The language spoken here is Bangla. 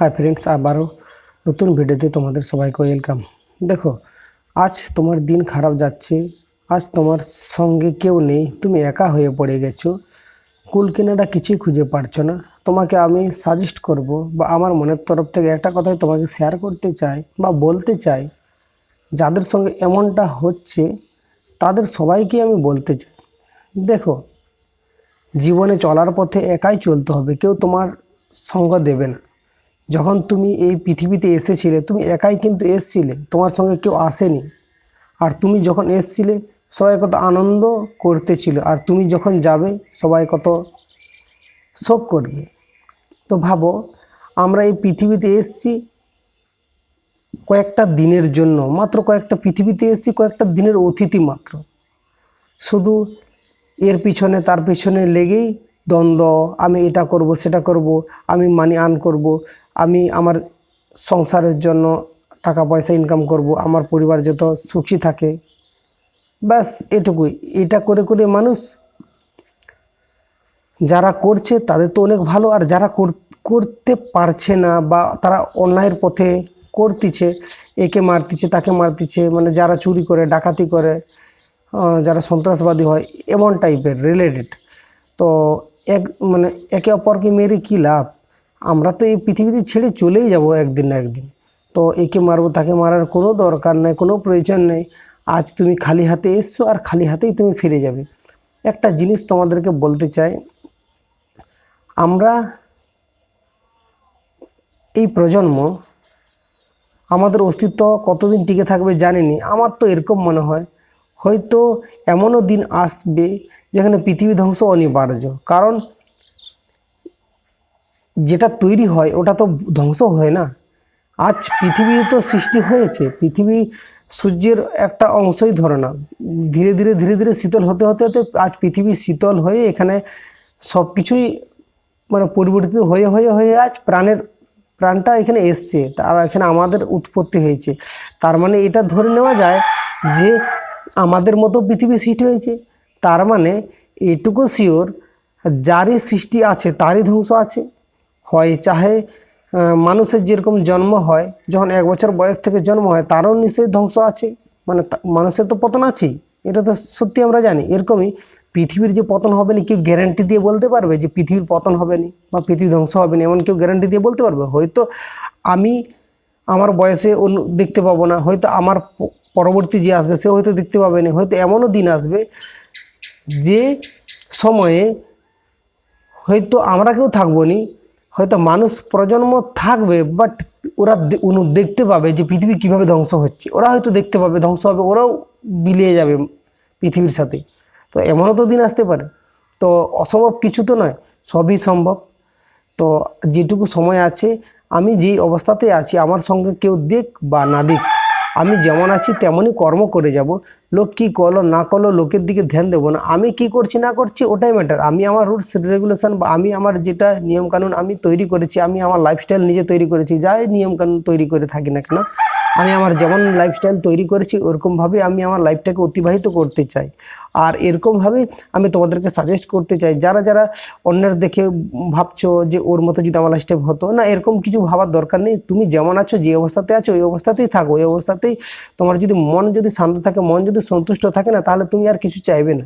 হাই ফ্রেন্ডস আবারও নতুন ভিডিওতে তোমাদের সবাইকে ওয়েলকাম দেখো, আজ তোমার দিন খারাপ যাচ্ছে, আজ তোমার সঙ্গে কেউ নেই, তুমি একা হয়ে পড়ে গেছো, কুল কেনাটা কিছুই খুঁজে পারছ না। তোমাকে আমি সাজেস্ট করব বা আমার মনের তরফ থেকে একটা কথাই তোমাকে শেয়ার করতে চাই বা বলতে চাই, যাদের সঙ্গে এমনটা হচ্ছে, তাদের সবাইকে আমি বলতে চাই। দেখো, জীবনে চলার পথে একাই চলতে হবে, কেউ তোমার সঙ্গ দেবে না। যখন তুমি এই পৃথিবীতে এসেছিলে, তুমি একাই কিন্তু এসছিলে, তোমার সঙ্গে কেউ আসেনি। আর তুমি যখন এসছিলে, সবাই কত আনন্দ করতেছিল, আর তুমি যখন যাবে, সবাই কত শোক করবে। তো ভাবো, আমরা এই পৃথিবীতে এসছি কয়েকটা দিনের জন্য, মাত্র কয়েকটা পৃথিবীতে এসছি, কয়েকটা দিনের অতিথি মাত্র। শুধু এর পিছনে, তার পিছনে লেগেই দ্বন্দ্ব, আমি এটা করব, সেটা করব, আমি মানি আর্ন করব আমি আমার সংসারের জন্য টাকা পয়সা ইনকাম করব, আমার পরিবার যত সুখী থাকে, ব্যাস এটুকুই। এটা করে করে মানুষ যারা করছে তাদের তো অনেক ভালো, আর যারা কর- করতে পারছে না বা তারা অন্যায়ের পথে করতেছে, একে মারতেছে, তাকে মারতেছে মানে যারা চুরি করে, ডাকাতি করে যারা সন্ত্রাসবাদী হয়, এমন টাইপের রিলেটেড তো এক মানে একে অপরকে মেরে কী লাভ? আমরা তো এই পৃথিবীতে ছেড়ে চলেই যাব একদিন না একদিন। তো একে মারবো, তাকে মারার কোনো দরকার নেই, কোনো প্রয়োজন নেই। আজ তুমি খালি হাতে এসছো আর খালি হাতেই তুমি ফিরে যাবে। একটা জিনিস তোমাদেরকে বলতে চাই, আমরা এই প্রজন্ম, আমাদের অস্তিত্ব কতদিন টিকে থাকবে জানিনি, আমার তো এরকম মনে হয়। হয়তো এমনও দিন আসবে যেখানে পৃথিবী ধ্বংস অনিবার্য। কারণ যেটা তৈরি হয়, ওটা তো ধ্বংস হয় না। আজ পৃথিবী তো সৃষ্টি হয়েছে, পৃথিবী সূর্যের একটা অংশই ধরে না। ধীরে ধীরে ধীরে ধীরে শীতল হতে হতে হতে আজ পৃথিবী শীতল হয়ে এখানে সব কিছুই মানে পরিবর্তিত হয়ে হয়ে হয়ে আজ প্রাণের প্রাণটা এখানে এসছে, তার এখানে আমাদের উৎপত্তি হয়েছে। তার মানে এটা ধরে নেওয়া যায় যে আমাদের মতো পৃথিবী সৃষ্টি হয়েছে। তার মানে এটুকু শিওর যারই সৃষ্টি আছে, তারই ধ্বংস আছে। হয়, চাহে মানুষের যেরকম জন্ম হয়, যখন এক বছর বয়স থেকে জন্ম হয়, তারও নিশ্চয়ই ধ্বংস আছে। মানে মানুষের তো পতন আছেই, এটা তো সত্যি আমরা জানি। এরকমই পৃথিবীর যে পতন হবে না, কেউ গ্যারান্টি দিয়ে বলতে পারবে যে পৃথিবীর পতন হবে না বা পৃথিবী ধ্বংস হবে না, এমন কেউ গ্যারান্টি দিয়ে বলতে পারবে। হয়তো আমি আমার বয়সে অন্য, দেখতে পাবো না, হয়তো আমার পরবর্তী যে আসবে সে হয়তো দেখতে পাবে না, হয়তো এমনও দিন আসবে যে সময়ে হয়তো আমরা কেউ থাকব নি হয়তো মানুষ প্রজন্ম থাকবে বাট ওরা দেখতে পাবে যে পৃথিবী কীভাবে ধ্বংস হচ্ছে। ওরা হয়তো দেখতে পাবে, ধ্বংস হবে, ওরাও বিলিয়ে যাবে পৃথিবীর সাথে। তো এমনও তো দিন আসতে পারে। তো অসম্ভব কিছু তো নয়, সবই সম্ভব। তো যেটুকু সময় আছে, আমি যেই অবস্থাতে আছি, আমার সঙ্গে কেউ দেখ বা না দেখ। আমি যেমন আছি, তেমনই কর্ম করে যাব। লোক কি করল, না করল, লোকের দিকে ধ্যান দেবো না। আমি কি করছি, না করছি, ওটাই ম্যাটার আমি আমার রুলস রেগুলেশন বা আমি আমার যেটা নিয়মকানুন আমি তৈরি করেছি, আমি আমার লাইফস্টাইল নিজে তৈরি করেছি, যাই নিয়মকানুন তৈরি করে থাকি না কেন আমি আমার যেমন লাইফস্টাইল তৈরি করেছি, ওরকমভাবে আমি আমার লাইফটাকে অতিবাহিত করতে চাই। আর এরকমভাবে আমি তোমাদেরকে সাজেস্ট করতে চাই, যারা যারা অন্যের দেখে ভাবছ যে ওর মতো যদি আমার লাইফস্টাইল হতো, না, এরকম কিছু ভাবার দরকার নেই। তুমি যেমন আছো, যে অবস্থাতে আছো, ওই অবস্থাতেই থাকো। ওই অবস্থাতেই তোমার যদি মন যদি শান্ত থাকে, মন যদি সন্তুষ্ট থাকে না, তাহলে তুমি আর কিছু চাইবে না।